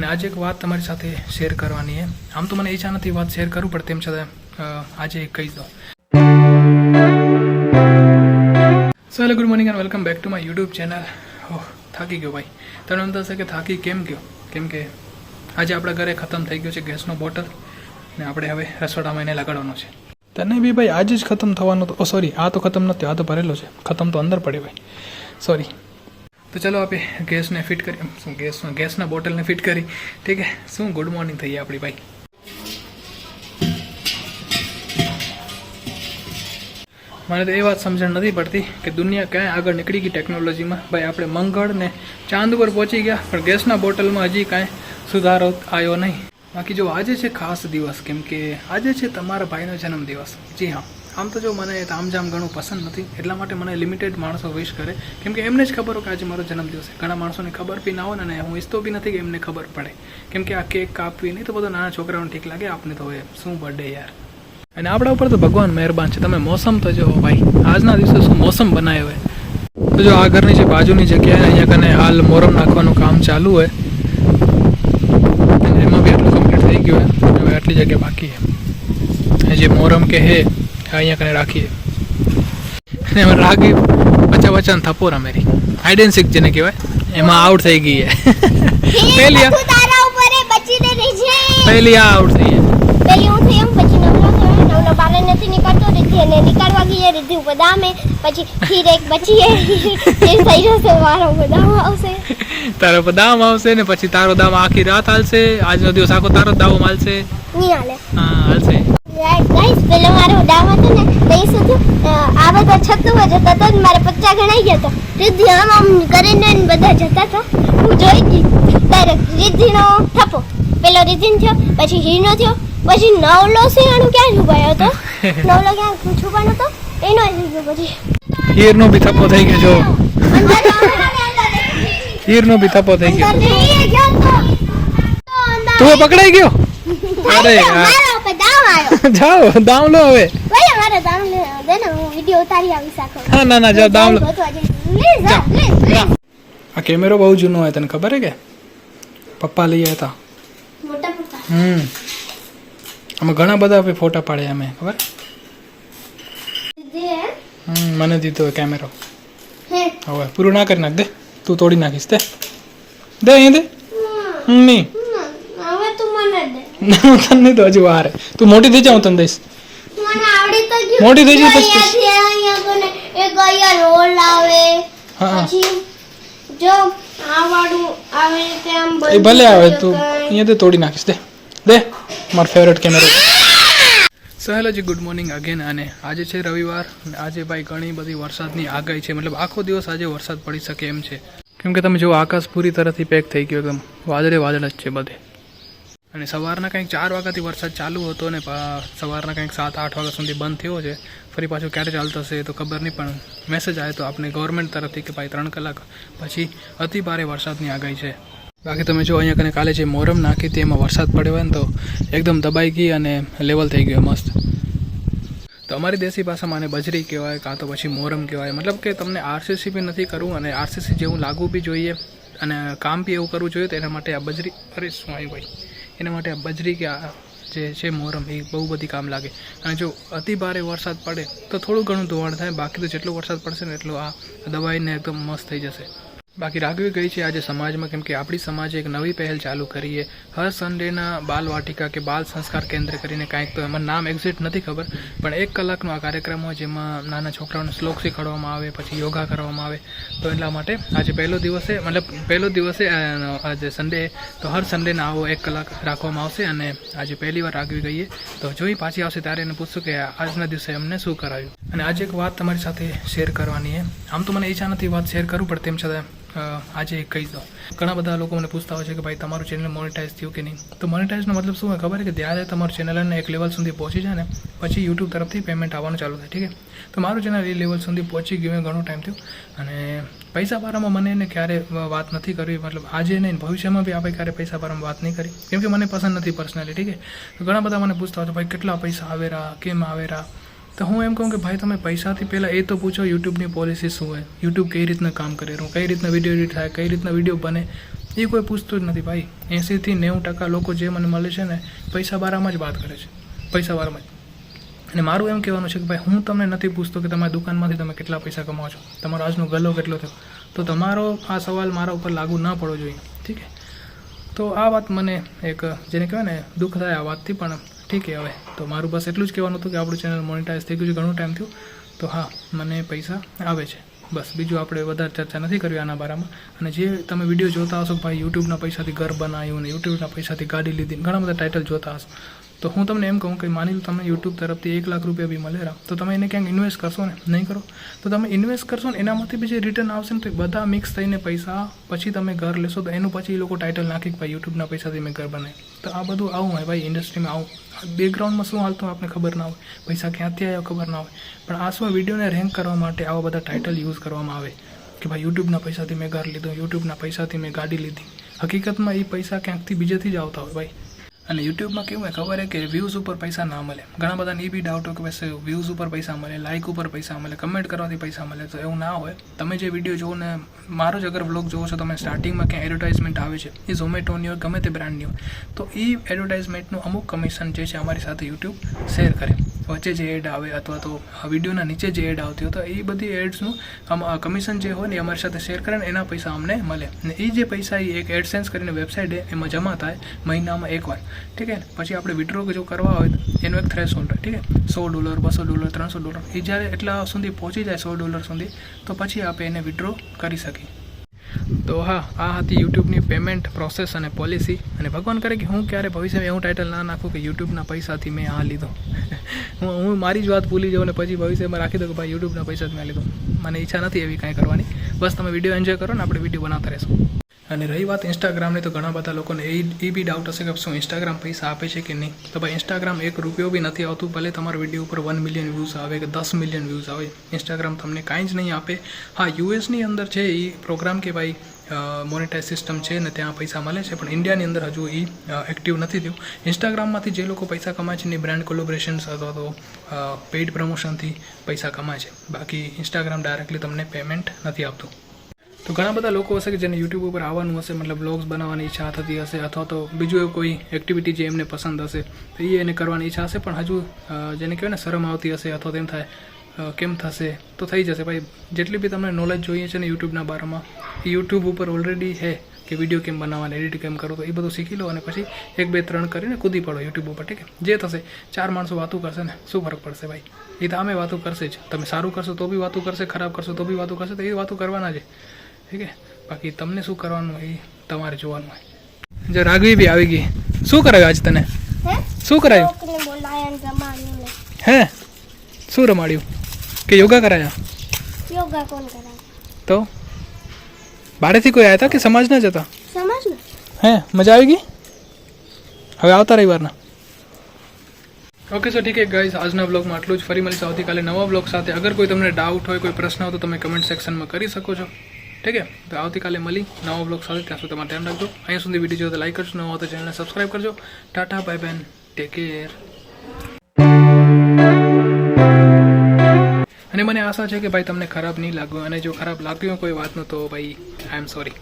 અને આજે એક વાત તમારી સાથે શેર કરવાની છે. આમ તો મને ઈચ્છા નથી વાત શેર કરું, પણ તેમ છતાં આજે કહી દઉં. So hello good morning and welcome back to my YouTube channel oh, થાકી ગયો ભાઈ. તને એમ થશે કે થાકી કેમ ગયો? કેમ કે આજે આપણા ઘરે ખતમ થઈ ગયો છે ગેસનો બોટલ ને આપણે હવે રસોડામાં એને લગાડવાનો છે. તને બી ભાઈ આજે જ ખતમ થવાનો તો સોરી આ તો ખતમ નથી, આ તો ભરેલો છે. ખતમ તો અંદર પડ્યો ભાઈ. સોરી તો ચલો આપણે ગેસને ફિટ કરી શું ગેસ ગેસના બોટલને ફિટ કરી? ઠીક છે શું ગુડ મોર્નિંગ થઈ આપણી ભાઈ? મને તો એ વાત સમજણ નથી પડતી કે દુનિયા ક્યાંય આગળ નીકળી ગઈ ટેકનોલોજીમાં. ભાઈ, આપણે મંગળ ને ચાંદ ઉપર પહોંચી ગયા, પણ ગેસના બોટલમાં હજી કાંઈ સુધારો આવ્યો નહીં. બાકી જો આજે છે ખાસ દિવસ, કેમ કે આજે છે તમારા ભાઈનો જન્મદિવસ. જી હા. આમ તો જો મને તામઝામ ઘણું પસંદ નથી, એટલા માટે મને લિમિટેડ માણસો વિશ કરે. કેમ કે એમને જ ખબર હોય કે આજે મારો જન્મદિવસ છે. ઘણા માણસોને ખબર બી ના હોય અને હું ઈચ્છતો બી નથી કે એમને ખબર પડે. કેમ કે આ કેક કાપવી નહીં તો બધો નાના છોકરાઓને ઠીક લાગે, આપને તો હવે શું બર્થડે યાર? અને આપણા ઉપર તો ભગવાન મહેરબાન છે. તમે મોસમ તો જો ભાઈ, આજના દિવસે શું મોસમ બનાવ્યો હોય? તો જો આ ઘરની જે બાજુની જગ્યાએ અહીંયા કને હાલ મોરમ નાખવાનું કામ ચાલુ હોય. એમાં બી આટલું કમ્પ્લીટ થઈ ગયું હોય. હવે આટલી જગ્યા બાકી છે. જે મોરમ કે હે અહીંયા કને રાખીએ. અને એમાં રાગી બચા બચાને થપ્પો રમેરી હાઈડ એન્ડ સીક જેને કહેવાય. એમાં આઉટ થઈ ગઈ પહેલી પહેલી આ આઉટ થઈ છે હું થઈ એમ પછી નવરો થયો નવરો બારે નથી નીકળતો રીધિ એને નીકળવા ગઈ રીધિ ઉપર દામે પછી ખીર એક બચી એ થઈ જશે મારો બદામ આવશે. તારો બદામ દામ આવશે ને પછી તારો દામ આખી રાત હાલશે. આજનો દિવસ આખો તારો દાવ નહીં હાલે. હા હાલશે. ગાઈસ પેલો મારો દામ હતો ને તઈ શું થયું? આ બધા છતું જતા હતા ને મારે પચ્ચા ગણાઈ ગયા હતા. રીધિ આમ આમ કરીને બધા જતા હતા. હું જોઈ ગઈ. ડાયરેક્ટ રીધિનો થપ્પો. પેલો રીધિન થયો પછી હીનો થયો પછી નવલો સિંહાણું ક્યાં છુપાયો હતો? નવલો ક્યાં છુપાનો હતો? એનો ગયો પછી. હીરનો બી થપ્પો થઈ ગયો જો. હીરનો બી થપ્પો થઈ ગયો. અંદર નહીં ગયો તો. તો અંદર તું પકડાઈ ગયો? અરે યાર. જાઓ. દામ લો હવે. ના મારે દામ લે ને હું વીડિયો ઉતારી આવી શકું હા ના ના જાઓ દામ લો. આ કેમેરો બહુ જૂનો હોય તને ખબર હે કે? પપ્પા લઈ આવ્યા હતા મોટા પપ્પા. હમ. આમાં ઘણા બધા ફોટા પાડ્યા અમે ખબર? હમ મને દીધો કેમેરો હવે પૂરું ના કરી નાખ દે. તું તોડી નાખીશ તે દે અહીં દે નહીં ના હું તને નહીં તો હજુ વાર. તું મોટી થઈ જા હું તને દઈશ. મોટી થઈ જઈ પછી- જો આવી ભલે આવે તું. અહીંયા તોડી નાખીશ. દે. દે. મારો ફેવરેટ કેમેરો સો હેલો જી ગુડ મોર્નિંગ અગેન અને આજે છે રવિવાર. આજે ભાઈ ઘણી બધી વરસાદની આગાહી છે. મતલબ આખો દિવસ આજે વરસાદ પડી શકે એમ છે. કેમ કે તમે જો આકાશ પૂરી તરફથી પેક થઈ ગયો એકદમ. વાદળે વાદળ જ છે બધે. અને સવારના કંઈક ચાર વાગ્યાથી વરસાદ ચાલુ હતો ને સવારના કંઈક સાત, આઠ વાગ્યા સુધી બંધ થયો છે. ફરી પાછું ક્યારે ચાલતો હશે એ તો ખબર નહીં, પણ મેસેજ આવ્યો તો આપણે ગવર્મેન્ટ તરફથી કે ભાઈ ત્રણ કલાક પછી અતિ ભારે વરસાદની આગાહી છે. બાકી તમે જો અહીંયા કને કાલે જે મોરમ નાખી હતી, એમાં વરસાદ પડ્યો હોય ને તો એકદમ દબાઈ ગઈ અને લેવલ થઈ ગયો મસ્ત. તો અમારી દેશી ભાષામાં આને બજરી કહેવાય, કાં તો પછી મોરમ કહેવાય. મતલબ કે તમને આરસીસી બી નથી કરવું અને આરસીસી જેવું લાગવું બી જોઈએ અને કામ બી એવું કરવું જોઈએ તો એના માટે આ બજરી અરે શું આવી ભાઈ એના માટે આ બજરી કે જે છે મોરમ એ બહુ બધી કામ લાગે. અને જો અતિ ભારે વરસાદ પડે, તો થોડું ઘણું ધોવાણ થાય, બાકી તો જેટલો વરસાદ પડશે ને એટલો આ દબાઈને એકદમ મસ્ત થઈ જશે. બાકી રાઘવી ગઈ છે, આજે સમાજમાં કેમ કે આપણી સમાજે એક નવી પહેલ ચાલુ કરી છે. હર સન્ડેના બાલ વાટિકા કે બાલ સંસ્કાર કેન્દ્ર કરીને કાંઈક તો એમાં નામ એક્ઝેક્ટ નથી ખબર, પણ એક કલાકનો આ કાર્યક્રમ હોય જેમાં નાના છોકરાઓને શ્લોક શીખવાડવામાં આવે, પછી યોગા કરવામાં આવે, તો એટલા માટે આજે પહેલો દિવસે, મતલબ પહેલો દિવસે આજે સન્ડે તો હર સન્ડેના આવો એક કલાક રાખવામાં આવશે અને આજે પહેલી વાર રાઘવી ગઈએ. તો જોઈ પાછી આવશે ત્યારે એને પૂછશું કે આજના દિવસે અમને શું કરાવ્યું અને આજે એક વાત તમારી સાથે શેર કરવાની છે. આમ તો મને ઈચ્છા નથી વાત શેર કરું, પણ તેમ છતાં આજે કહી દઉં. ઘણા બધા લોકો મને પૂછતા હોય છે કે ભાઈ, તમારું ચેનલ મોનેટાઈઝ થયું કે નહીં? તો મોનેટાઈઝનો મતલબ શું હોય ખબર છે કે જ્યારે તમારું ચેનલને એક લેવલ સુધી પહોંચી જાય ને, પછી યુટ્યુબ તરફથી પેમેન્ટ આવવાનું ચાલુ થાય, ઠીક છે? તો મારું ચેનલ એ લેવલ સુધી પહોંચી ગયું ઘણો ટાઈમ થયો. અને પૈસા બારામાં મને એને ક્યારે વાત નથી કરવી, મતલબ આજે નહીં, ભવિષ્યમાં બી આપણે ક્યારે પૈસા બારામાં વાત નહીં કરી. કેમ કે મને પસંદ નથી પર્સનલી ઠીક છે? ઘણા બધા મને પૂછતા હોય ભાઈ, કેટલા પૈસા આવેરા, કેમ આવેરા? તો હું એમ કહું કે ભાઈ તમે પૈસાથી પહેલાં એ તો પૂછો યુટ્યુબની પોલિસી શું હોય, યુટ્યુબ કઈ રીતના કામ કરે રહ્યું કઈ રીતના વીડિયો એડિટ થાય, કઈ રીતના વીડિયો બને, એ કોઈ પૂછતું જ નથી ભાઈ. એંસીથી નેવું ટકા લોકો જે મને મળે છે ને, પૈસા બારામાં જ વાત કરે છે, પૈસા બારામાં જ. અને મારું એમ કહેવાનું છે કે ભાઈ, હું તમને નથી પૂછતો કે તમારી દુકાનમાંથી તમે કેટલા પૈસા કમાવો છો, તમારો આજનો ગલ્લો કેટલો થયો. તો તમારો આ સવાલ મારા ઉપર લાગુ ના પડવો જોઈએ, ઠીક છે? તો આ વાત મને એક, જેને કહેવાય ને, દુઃખ થાય આ વાતથી પણ ઠીક છે, હવે. તો મારું બસ એટલું જ કહેવાનું હતું કે આપણું ચેનલ મોનિટાઇઝ થઈ ગયું છે, ઘણું ટાઈમ થયું. તો હા, મને પૈસા આવે છે. બસ, બીજું આપણે વધારે ચર્ચા નથી કરવી આના બારામાં. અને જે તમે વીડિયો જોતા હશો ભાઈ યુટ્યુબના પૈસાથી ઘર બનાવ્યું ને યુટ્યુબના પૈસાથી ગાડી લીધી ઘણા બધા ટાઇટલ જોતા હશો. તો હું તમને એમ કહું કે માની લો તમને યુટ્યુબ તરફથી એક લાખ રૂપિયા બી મળેલા તો તમે એને ક્યાંક ઇન્વેસ્ટ કરશો ને? નહીં કરો. તો તમે ઇન્વેસ્ટ કરશો ને, એનામાંથી બી જે રિટર્ન આવશે ને, તો એ બધા મિક્સ થઈને પૈસા પછી તમે ઘર લેશો, તો એનું પછી એ લોકો ટાઇટલ નાખી ભાઈ યુટ્યુબના પૈસાથી મેં ઘર બનાવી તો આ બધું આવું હોય ભાઈ ઇન્ડસ્ટ્રીમાં આવું. બેકગ્રાઉન્ડમાં શું હાલતું હોય આપણને ખબર ના હોય. પૈસા ક્યાંથી આવ્યા ખબર ના હોય. પણ આ શું વિડીયોને રેન્ક કરવા માટે આવા બધા ટાઇટલ યુઝ કરવામાં આવે? કે ભાઈ યુટ્યુબના પૈસાથી મેં ઘર લીધું યુટ્યુબના પૈસાથી મેં ગાડી લીધી. હકીકતમાં એ પૈસા ક્યાંકથી બીજેથી જ આવતા હોય ભાઈ. અને યુટ્યુબમાં કેવું હોય ખબર છે કે વ્યૂઝ ઉપર પૈસા ના મળે. ઘણા બધાને એ બી ડાઉટ હોય કે બસ વ્યૂઝ ઉપર પૈસા મળે લાઇક ઉપર પૈસા મળે કમેન્ટ કરવાથી પૈસા મળે, તો એવું ના હોય. તમે જે વીડિયો જોવો ને, મારો જ અગર વ્લોગ જોવો છો તમે સ્ટાર્ટિંગમાં ક્યાં એડવર્ટાઇઝમેન્ટ આવે છે, એ ઝોમેટોની હોય, ગમે તે બ્રાન્ડની હોય, તો એ એડવર્ટાઇઝમેન્ટનું અમુક કમિશન જે છે, અમારી સાથે યુટ્યુબ શેર કરે. વચ્ચે જે એડ આવે અથવા તો આ વિડીયોના નીચે જે એડ આવતી હોય તો એ બધી એડ્સનું કમિશન જે હોય ને એ અમારી સાથે શેર કરે ને એના પૈસા અમને મળે. ને એ જે પૈસા એ એક એડસેન્સ કરીને વેબસાઇટ એમાં જમા થાય મહિનામાં એકવાર. ઠીક છે પછી આપણે વિડ્રો જો કરવા હોય, એનો એક થ્રેશ હોલ્ડ ઠીક છે સો ડોલર બસો ડોલર ત્રણસો ડોલર એ જ્યારે એટલા સુધી પહોંચી જાય સો ડોલર સુધી, તો પછી આપણે એને વિડ્રો કરી શકીએ. તો હા, આ હતી યુટ્યુબની પેમેન્ટ પ્રોસેસ અને પોલિસી અને ભગવાન કરે કે હું ક્યારે ભવિષ્યમાં એવું ટાઇટલ ના નાખું કે યુટ્યુબના પૈસાથી મેં આ લીધો. હું હું મારી જ વાત ભૂલી જાઉં અને પછી ભવિષ્યમાં રાખી દઉં કે ભાઈ યુટ્યુબના પૈસાથી મેં લીધો. મને ઈચ્છા નથી એવી કાંઈ કરવાની. બસ તમે વીડિયો એન્જોય કરો ને આપણે વીડિયો બનાવતા રહેશું. અને રહી વાત ઇન્સ્ટાગ્રામની તો ઘણા બધા લોકોને એ એ બી ડાઉટ હશે કે શું ઇન્સ્ટાગ્રામ પૈસા આપે છે કે નહીં. તો ભાઈ ઇન્સ્ટાગ્રામ એક રૂપિયો બી નથી આવતું. ભલે તમારા વીડિયો ઉપર વન મિલિયન વ્યૂઝ આવે કે દસ મિલિયન વ્યૂઝ આવે ઇન્સ્ટાગ્રામ તમને કાંઈ જ નહીં આપે. હા યુએસની અંદર છે એ પ્રોગ્રામ કે ભાઈ મોનેટાઇઝ સિસ્ટમ છે ને ત્યાં પૈસા મળે છે, પણ ઇન્ડિયાની અંદર હજુ એ એક્ટિવ નથી થયું. ઇન્સ્ટાગ્રામમાંથી જે લોકો પૈસા કમાય છે એની બ્રાન્ડ કોલોબરેશન્સ અથવા તો પેઇડ પ્રમોશનથી પૈસા કમાય છે. બાકી ઇન્સ્ટાગ્રામ ડાયરેક્ટલી તમને પેમેન્ટ નથી આપતું. તો ઘણા બધા લોકો હશે કે જેને યુટ્યુબ ઉપર આવવાનું હશે, મતલબ બ્લોગ્સ બનાવવાની ઈચ્છા થતી હશે અથવા તો બીજું કોઈ એક્ટિવિટી જે એમને પસંદ હશે, તો એ એને કરવાની ઈચ્છા હશે, પણ હજુ જેને કહેવાય ને શરમ આવતી હશે અથવા તેમ થાય કેમ થશે, તો થઈ જશે. ભાઈ, જેટલી બી તમને નોલેજ જોઈએ છે ને યુટ્યુબના બારામાં, એ યુટ્યુબ ઉપર ઓલરેડી છે કે વીડિયો કેમ બનાવવાના એડિટ કેમ કરો તો એ બધું શીખી લો અને પછી એક, બે, ત્રણ કરીને કૂદી પડો યુટ્યુબ ઉપર, ઠીક જે થશે, ચાર માણસો વાતો કરશે ને, શું ફરક પડશે ભાઈ? એ તો અમે વાતું કરશે જ. તમે સારું કરશો તો બી વાતું કરશે, ખરાબ કરશો તો બી વાતો કરશે, તો એ વાતું કરવાના છે ઠીક છે? બાકી તમને શું કરવાનું હોય એ તમારે જોવાનું હોય. જો રાઘવી બી આવી ગઈ. શું કરાયું આજ તને? શું કરાયું? હે? શું રમાડ્યું? કે યોગા કરાયા? યોગા કોણ કરાવે? તો? બારેથી કોઈ આવ્યા હતા કે સમાજના જ હતા? હે? મજા આવી ગઈ? હવે આવતા રવિવારના. ઓકે સો ઠીક છે ગાઈઝ આજના બ્લોગમાં આટલું જ. ફરી મળીશું આવતીકાલે નવા બ્લોગ સાથે. અગર કોઈ તમને ડાઉટ હોય કોઈ પ્રશ્ન હોય તો તમે કમેન્ટ સેક્શનમાં કરી શકો છો. ઠીક છે? તો આવતીકાલે મળી નવા બ્લોગ સાથે. ત્યાં સુધી તમારે ધ્યાન રાખજો. અહીંયા સુધી વીડિયો જો તો લાઈક કરજો ન હોય તો ચેનલને સબસ્ક્રાઈબ કરજો. ટાટા બાય બેન ટેક કેર અને મને આશા છે કે ભાઈ તમને ખરાબ નહીં લાગ્યું. અને જો ખરાબ લાગ્યું કોઈ વાતનું, તો ભાઈ આઈ એમ સોરી